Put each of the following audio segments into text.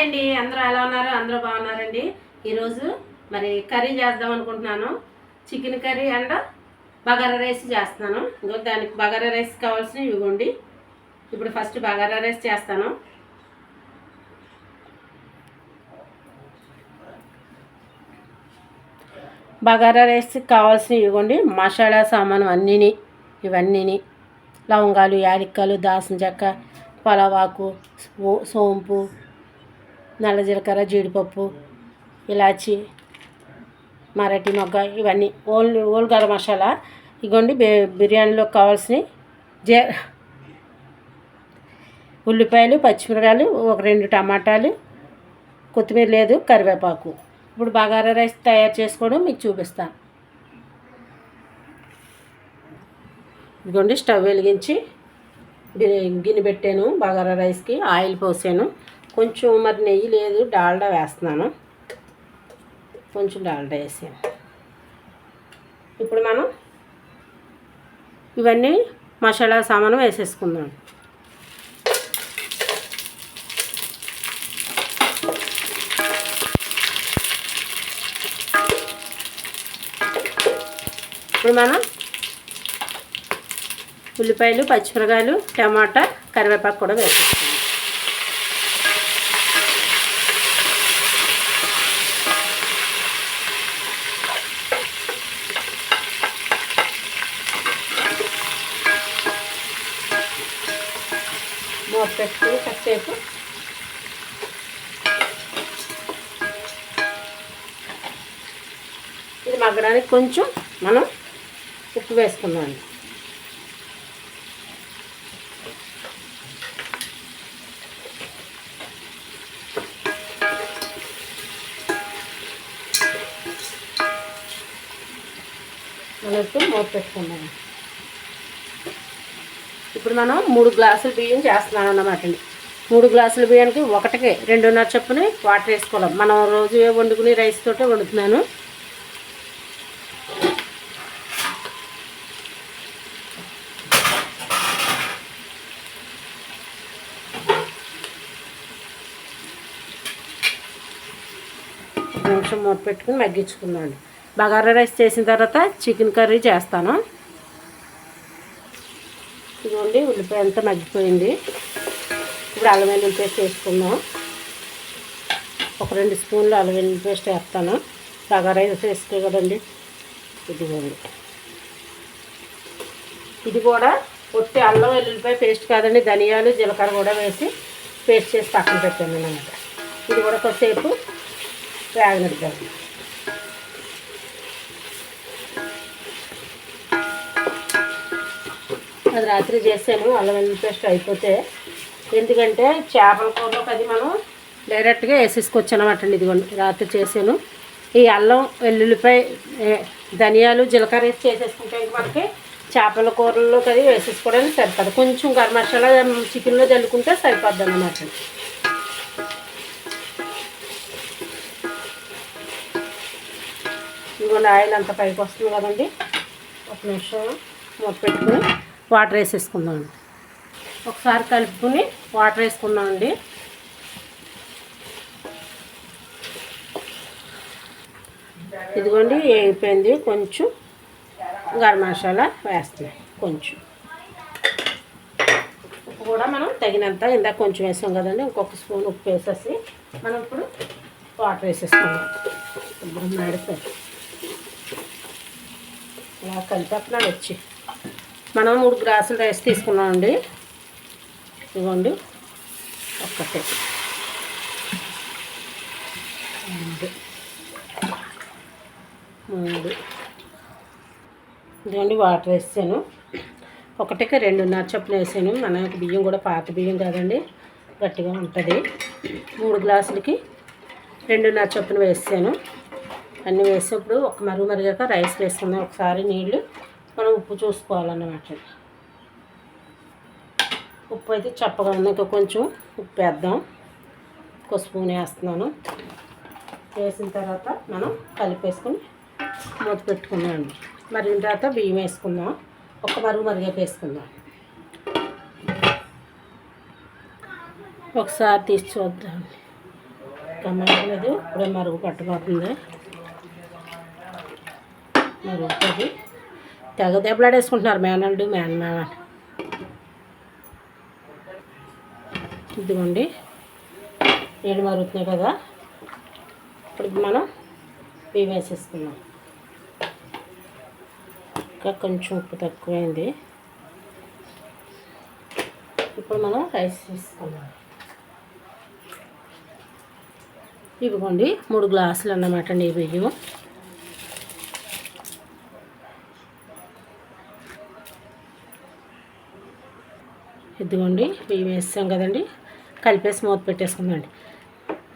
Hi అండి అందరూ ఎలా ఉన్నారు? అందరూ బాగున్నారండి. ఈరోజు మరి కర్రీ చేద్దాం అనుకుంటున్నాను. Chicken curry and bagara rice చేస్తున్నాను. ఇంకో దానికి బగారా రైస్ కావాల్సినవి ఇవ్వండి. ఇప్పుడు ఫస్ట్ బగారా రైస్ చేస్తాను. బగారా రైస్కి కావాల్సినవి ఇవ్వండి. మసాలా సామాను అన్నీని ఇవన్నీని. లవంగాలు యాలక్కలు దాసిన చెక్క పలవాకు సోంపు నల్ల జీలకర్ర జీడిపప్పు ఇలాచి మరాఠీ మొగ్గ ఇవన్నీ. Only all garam masala. ఇగోండి బి- బిర్యానీలో కావాల్సినవి జీ ఉల్లిపాయలు పచ్చిమిరకాయలు ఒక రెండు టమాటాలు కొత్తిమీర లేదు కరివేపాకు. ఇప్పుడు బగారా రైస్ తయారు చేసుకోవడం మీకు చూపిస్తాను. ఇదిగోండి స్టవ్ వెలిగించి గిన్నె పెట్టాను బగారా రైస్కి ఆయిల్ పోసాను. కొంచెం మరి నెయ్యి లేదు డాల్డా వేస్తున్నాను. కొంచెం డాల్డా వేసాను ఇప్పుడు మనం ఇవన్నీ మసాలా సామాను వేసేసుకుందాం. ఇప్పుడు మనం ఉల్లిపాయలు పచ్చిమిరకాయలు టమాటా కరివేపాకు కూడా వేసేస్తాం మూత పెట్టుకుని కాసేపు ఇది మగ్గడానికి కొంచెం మనం ఉప్పు వేసుకుందాం. మనకు మూత పెట్టుకున్నాం ఇప్పుడు మనం మూడు గ్లాసులు బియ్యం చేస్తున్నాం అన్నమాట అండి. మూడు గ్లాసుల బియ్యానికి ఒకటికి రెండున్నర చొప్పున వాటర్ వేసుకోవాలి. మనం రోజు వండుకునే రైస్ తోటే వండుతున్నాను. నిమిషం మూత పెట్టుకుని మగ్గించుకుందామండి బగారా రైస్ చేసిన తర్వాత చికెన్ కర్రీ చేస్తాను. ఇదిగోండి ఉల్లిపాయ అంతా మగ్గిపోయింది. ఇప్పుడు అల్లం వెల్లుల్లి పేస్ట్ వేసుకుందాం. ఒక రెండు స్పూన్లు అల్లం వెల్లుల్లి పేస్ట్ వేస్తాను. బగారా రైస్ వేసుకో కదండి. ఇదిగోండి. ఇది కూడా ఒట్టి అల్లం వెల్లుల్లిపాయ పేస్ట్ కాదండి ధనియాలు జీలకర్ర కూడా వేసి పేస్ట్ చేసి పక్కన పెట్టాను అనమాట ఇది కూడా కొద్దిసేపు వేగనిద్దాం అది రాత్రి చేసాను అల్లం వెల్లుల్లి పేస్ట్ అయిపోతే ఎందుకంటే చేపల కూరలోకి అది మనం డైరెక్ట్గా వేసేసుకోవచ్చు అనమాట అండి ఇదిగోండి రాత్రి చేశాను ఈ అల్లం వెల్లుల్లిపై ధనియాలు జీలకర్ర వేసి చేసేసుకుంటే మనకి చేపల కూరల్లో అది వేసేసుకోవడానికి సరిపడదు కొంచెం గరం మసాలా చికెన్లో చల్లుకుంటే సరిపోద్ది అన్నమాట ఇదిగోండి ఆయిల్ అంత పైకి వస్తుంది కదండి. ఒక నిమిషం మూత పెట్టుకుని వాటర్ వేసేసుకుందాం ఒకసారి కలుపుకుని వాటర్ వేసుకుందామండి. ఇదిగోండి అయిపోయింది కొంచెం గరం మసాలా వేస్తున్నాయి కొంచెం. ఉప్పు కూడా మనం తగినంత ఇందాక కొంచెం వేసాం కదండి. ఇంకొక స్పూన్ ఉప్పు వేసేసి మనం ఇప్పుడు వాటర్ వేసేసుకుందాం. ఇప్పుడు మాడిపోయి ఇలా కలిపేస్తున్నాడు వచ్చి. మనం మూడు గ్లాసులు రైస్ తీసుకున్నామండి. ఇదిగోండి. ఒక్కటే. రెండు మూడు. ఇదిగోండి వాటర్ వేసాను. ఒకటికి రెండున్నర చొప్పున వేసాను. మన బియ్యం కూడా పాత బియ్యం కాదండి. గట్టిగా ఉంటుంది. మూడు గ్లాసులకి రెండున్నర చొప్పున వేసాను. అన్నీ వేసినప్పుడు ఒక మరుగు మరిగాక రైస్ వేసుకుందాం. ఒకసారి నీళ్ళు మనం ఉప్పు చూసుకోవాలన్నమాట. ఉప్పు అయితే చప్పగా ఉంది. ఇంకా కొంచెం ఉప్పు వేద్దాం. ఒక స్పూన్ వేస్తున్నాను. వేసిన తర్వాత మనం కలిపేసుకొని మూత పెట్టుకున్నాం మరిగిన తర్వాత బియ్యం వేసుకుందాం. ఒక మరుగు మరిగాక వేసుకుందాం. ఒకసారి తీసి చూద్దాం. కమ్మలేదు ఇప్పుడే మరుగు మరి తెగ దెబ్బలాడేసుకుంటున్నారు మేనల్డు మేనమామ. ఇదిగోండి. నీళ్ళు మరుగుతున్నాయి కదా. ఇప్పుడు మనం బియ్యం వేసేసుకుందాం. ఇంకా కొంచెం ఉప్పు తక్కువైంది. ఇప్పుడు మనం రైస్ తీసుకుందాం. ఇవ్వండి మూడు గ్లాసులు అన్నమాట నీ బియ్యం ఇదిగోండి బియ్యం వేసాం కదండి. కలిపేసి మూత పెట్టేసుకుందండి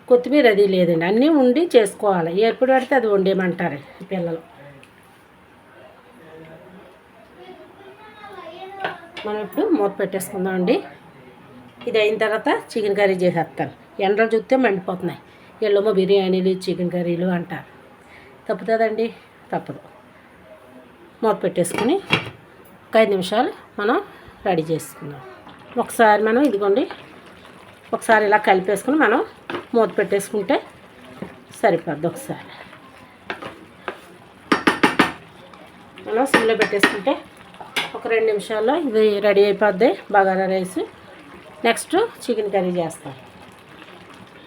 కొత్తిమీర అది లేదండి అన్నీ ఉండి చేసుకోవాలి. ఎప్పుడు పడితే అది వండేయమంటారు పిల్లలు. మనం ఇప్పుడు మూత పెట్టేసుకుందాం అండి ఇది అయిన తర్వాత చికెన్ కర్రీ చేసేస్తాను ఎండలు చూస్తే మండిపోతున్నాయి. ఎల్లమ్మ బిర్యానీలు చికెన్ కర్రీలు అంటారు. తప్పుతుందండి? తప్పదు. మూత పెట్టేసుకుని ఒక ఐదు నిమిషాలు మనం రెడీ చేసుకుందాం. ఒకసారి మనం ఇదిగోండి ఒకసారి ఇలా కలిపేసుకుని మనం మూత పెట్టేసుకుంటే సరిపోద్ది ఒకసారి. మనం సిమ్లో పెట్టేసుకుంటే ఒక రెండు నిమిషాల్లో ఇది రెడీ అయిపోద్ది bagara rice. Next chicken curry చేస్తాం.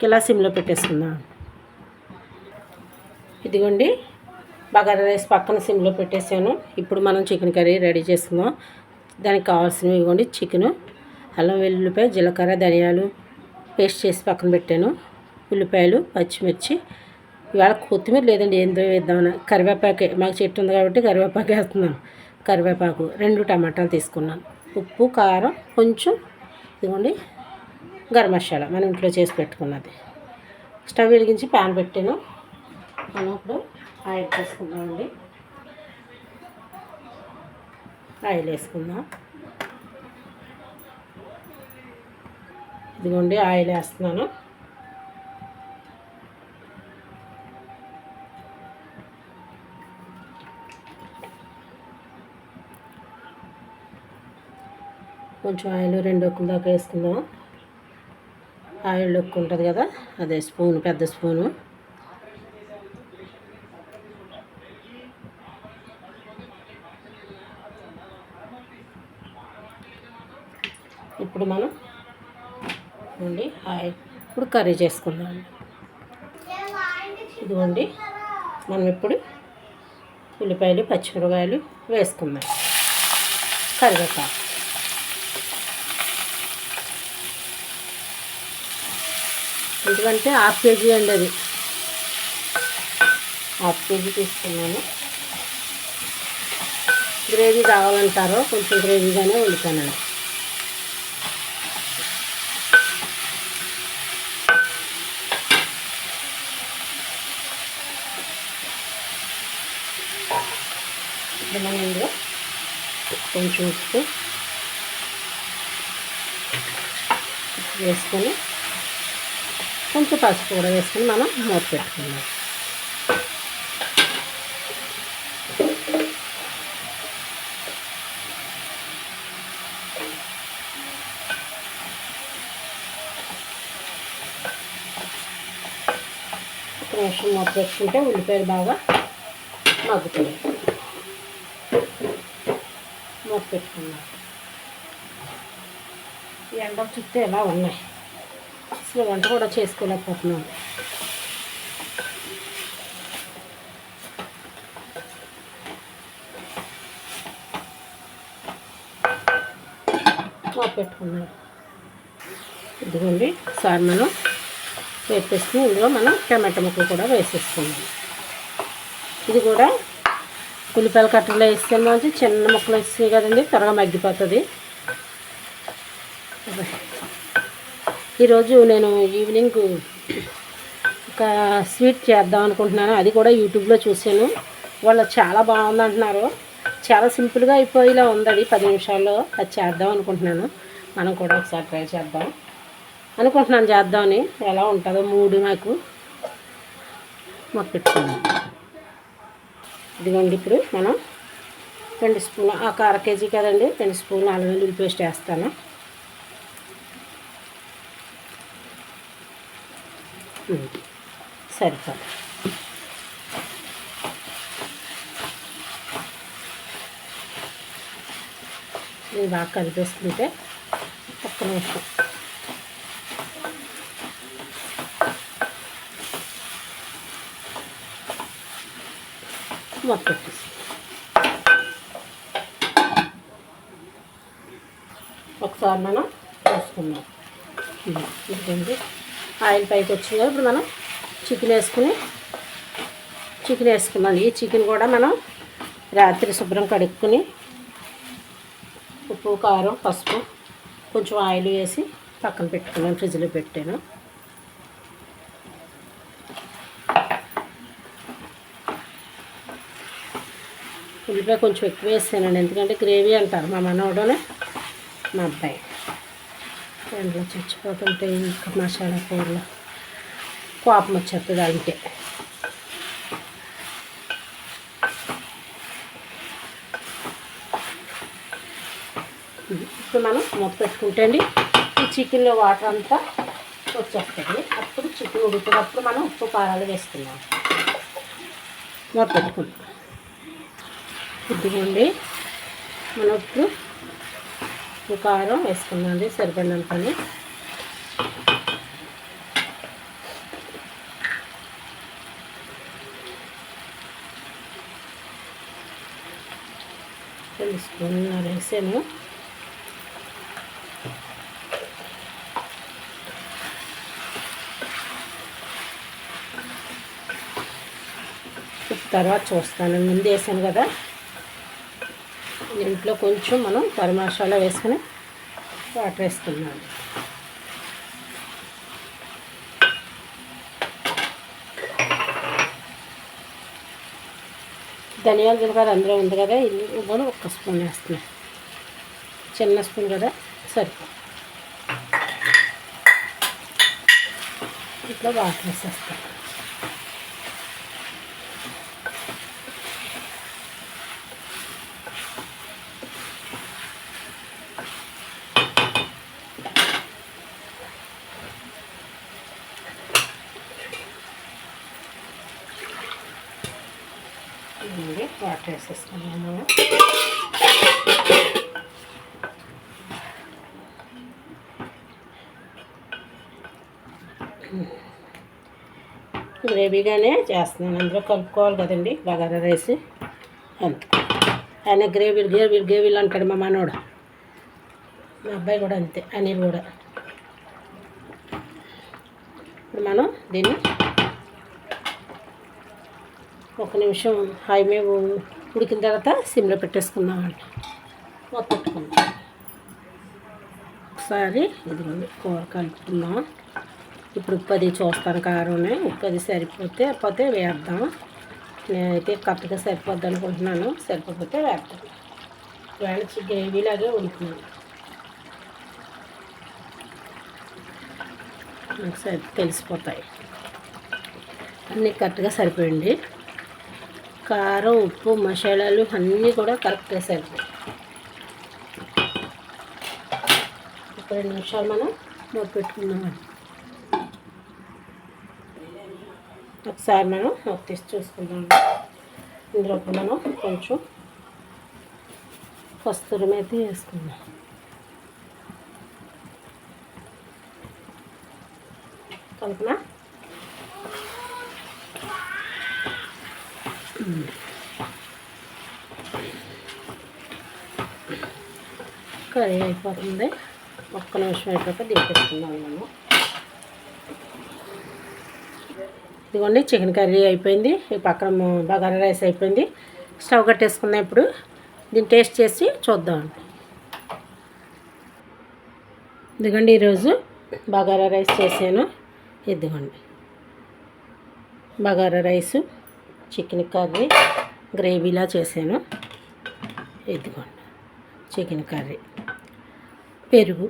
ఇలా సిమ్లో పెట్టేసుకుందాం. ఇదిగోండి బగారా రైస్ పక్కన సిమ్లో పెట్టేసాను ఇప్పుడు మనం చికెన్ కర్రీ రెడీ చేసుకుందాం. దానికి కావాల్సినవి ఇవ్వండి చికెను. అల్లం వెల్లుల్లిపాయ జీలకర్ర ధనియాలు పేస్ట్ చేసి పక్కన పెట్టాను. ఉల్లిపాయలు పచ్చిమిర్చి. ఇవాళ కొత్తిమీర లేదండి ఏందో వేద్దామని కరివేపాకే. మాకు చెట్టు ఉంది కాబట్టి కరివేపాకు వేస్తున్నాను కరివేపాకు. రెండు టమాటాలు తీసుకున్నాను. ఉప్పు కారం కొంచెం ఇదిగోండి గరం మసాలా. మనం ఇంట్లో చేసి పెట్టుకున్నది. స్టవ్ వెలిగించి ప్యాన్ పెట్టాను. మనం ఇప్పుడు ఆయిల్ తీసుకుందామండి ఆయిల్ వేసుకుందాం. ఇదిగోండి ఆయిల్ వేస్తున్నాను. కొంచెం ఆయిల్ రెండు ఒక్కల దాకా వేసుకుందాం. ఆయిల్ ఒక్క ఉంటుంది కదా అదే స్పూన్ పెద్ద స్పూను. ఇప్పుడు మనం ఇదిగోండి హాయ్. ఇప్పుడు కర్రీ చేసుకుందాం. ఇదిగోండి మనం ఇప్పుడు ఉల్లిపాయలు పచ్చిమిరపకాయలు వేసుకుందాం. కరివేపాకు. ఎందుకంటే హాఫ్ కేజీ అండి అది. హాఫ్ కేజీ తీసుకున్నాను. గ్రేవీ కావాలంటారో కొంచెం గ్రేవీగానే వండుతానండి ఇప్పుడు మనం ఇందులో కొంచెం ఉప్పు వేసుకొని కొంచెం పసుపు కూడా వేసుకొని మనం మూత పెట్టుకుందాం. ఒక నిమిషం మూత పెట్టుకుంటే ఉల్లిపాయలు బాగా మగ్గుతాయి. పోపు పెట్టుకున్నాం. ఈ ఎండ చుట్టూ ఎలా ఉన్నాయి? అసలు వంట కూడా చేసుకోలేకపోతున్నాను. పోపు పెట్టుకున్నాం. ఇదిగోండి సార్ మనం వేపేసుకుని ఇందులో మనం టమాటా ముక్కలు కూడా వేసేసుకున్నాం. ఇది కూడా ఉల్లిపాయల కట్టలో వేస్తే మంచి చిన్న ముక్కలు వేస్తాయి కదండి త్వరగా మగ్గిపోతుంది. ఈరోజు నేను ఈవినింగ్ ఒక స్వీట్ చేద్దాం అనుకుంటున్నాను. అది కూడా యూట్యూబ్లో చూశాను. వాళ్ళు చాలా బాగుంది అంటున్నారు. చాలా సింపుల్గా అయిపోయేలా ఉంది అది. పది నిమిషాల్లో అది చేద్దాం అనుకుంటున్నాను. మనం కూడా ఒకసారి ట్రై చేద్దాం. అనుకుంటున్నాను చేద్దామని. ఎలా ఉంటుందో మూడు నాకు మొత్తం పెట్టుకున్నాను ఇదిగోండి ఇప్పుడు మనం రెండు స్పూన్ ఒక అర కేజీ కదండి రెండు స్పూన్ అల్లం వెల్లుల్లి పేస్ట్ వేస్తాను ఉమ్. సరిపోదు ఇది బాగా కలిపేసుకుంటే ఒక్క నిమిషం మొత్తం ఒకసారి మనం వేసుకుందాం ఇదండి ఆయిల్ పైకి వచ్చింది ఇప్పుడు మనం చికెన్ వేసుకుని చికెన్ వేసుకున్నాం ఈ చికెన్ కూడా మనం రాత్రి శుభ్రం కడుక్కుని ఉప్పు కారం పసుపు కొంచెం ఆయిల్ వేసి పక్కన పెట్టుకున్నాను ఫ్రిడ్జ్లో పెట్టాను. ఉల్లిపాయ కొంచెం ఎక్కువ వేసానండి ఎందుకంటే గ్రేవీ అంటారు మా మనవడనే మా అబ్బాయి. దాంట్లో చచ్చిపోతుంటే ఇంకా మసాలా కూరలో. కోపం వచ్చేస్తుంది అంటే ఇప్పుడు మనం మూత పెట్టుకుంటే అండి ఈ చికెన్లో వాటర్ అంతా వచ్చేస్తుంది. అప్పుడు చికెన్ ఉడికినప్పుడు మనం ఉప్పు కారాలు వేసుకున్నాం మూత పెట్టుకుంటాం ఇదిగోండి. మనం ఇప్పుడు ఉప్పు కారం వేసుకున్నాండి సరిపడినంతని. రెండు స్పూన్లు వేసాను. తర్వాత చూస్తాను. ముందు వేసాను కదా. దీంట్లో కొంచెం మనం గరం మసాలా వేసుకుని వాటర్ వేసుకున్నాం ధనియాల జీలకర్ర అందులో ఉంది కదా ఇల్లు కూడా ఒక్క స్పూన్ వేస్తున్నాం. చిన్న స్పూన్ కదా సరిపో ఇట్లా వాటర్ వేసేస్తాం వేసేసుకున్నాను. గ్రేవీగానే చేస్తున్నాను. అందులో కలుపుకోవాలి కదండి బగారా రైస్. అంతే. ఆయన గ్రేవీ గ్రేవీ గ్రేవీలు అంటాడు మా మనోడు. మా అబ్బాయి కూడా అంతే అనిల్ కూడా. ఇప్పుడు మనం దీన్ని ఒక నిమిషం హై మీద ఉడికిన తర్వాత సిమ్లో పెట్టేసుకుందామండి మూత పెట్టుకుందాం. ఒకసారి ఇదిగోండి కూర కలుపుకుందాం. ఇప్పుడు ఉప్పు అది చూస్తాను కారంనే ఉప్పు అది సరిపోతే పోతే వేద్దాం. నేనైతే కరెక్ట్గా సరిపోద్ది అనుకుంటున్నాను సరిపోతే వేద్దాం. వేళ గ్రేవీలాగే ఉంటున్నాను నాకు సరి తెలిసిపోతాయి. అన్నీ కరెక్ట్గా సరిపోయండి కారం ఉప్పు మసాలాలు అన్నీ కూడా కరెక్ట్గా సరిపోయి ఒక రెండు నిమిషాలు మనం మూత పెట్టుకుందామండి ఒకసారి మనం మూత తీసి చూసుకుందాం. ఇందులో మనం కొంచెం కస్తూరి మీద వేసుకుందాం. కలుపునా? కర్రీ అయిపోతుంది. ఒక్క నిమిషం అయిపోతే దింపేసుకుందాం మేము ఇదిగోండి చికెన్ కర్రీ అయిపోయింది. ఈ పక్కన బగారా రైస్ అయిపోయింది. స్టవ్ కట్టేసుకుందాం ఇప్పుడు. దీన్ని టేస్ట్ చేసి చూద్దామండి ఇదిగోండి ఈరోజు బగారా రైస్ చేశాను. ఇదిగోండి. బగారా రైసు. చికెన్ కర్రీ గ్రేవీలా చేశాను. ఇదిగోండి చికెన్ కర్రీ. పెరుగు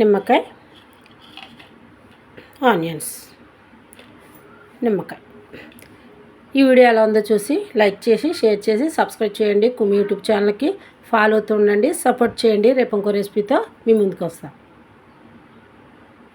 నిమ్మకాయ ఆనియన్స్ నిమ్మకాయ. ఈ వీడియో ఎలా ఉందో చూసి లైక్ చేసి షేర్ చేసి సబ్స్క్రైబ్ చేయండి. కుమి యూట్యూబ్ ఛానల్కి ఫాలో అవుతుండండి సపోర్ట్ చేయండి. రేపు ఇంకో రెసిపీతో మీ ముందుకు వస్తాం.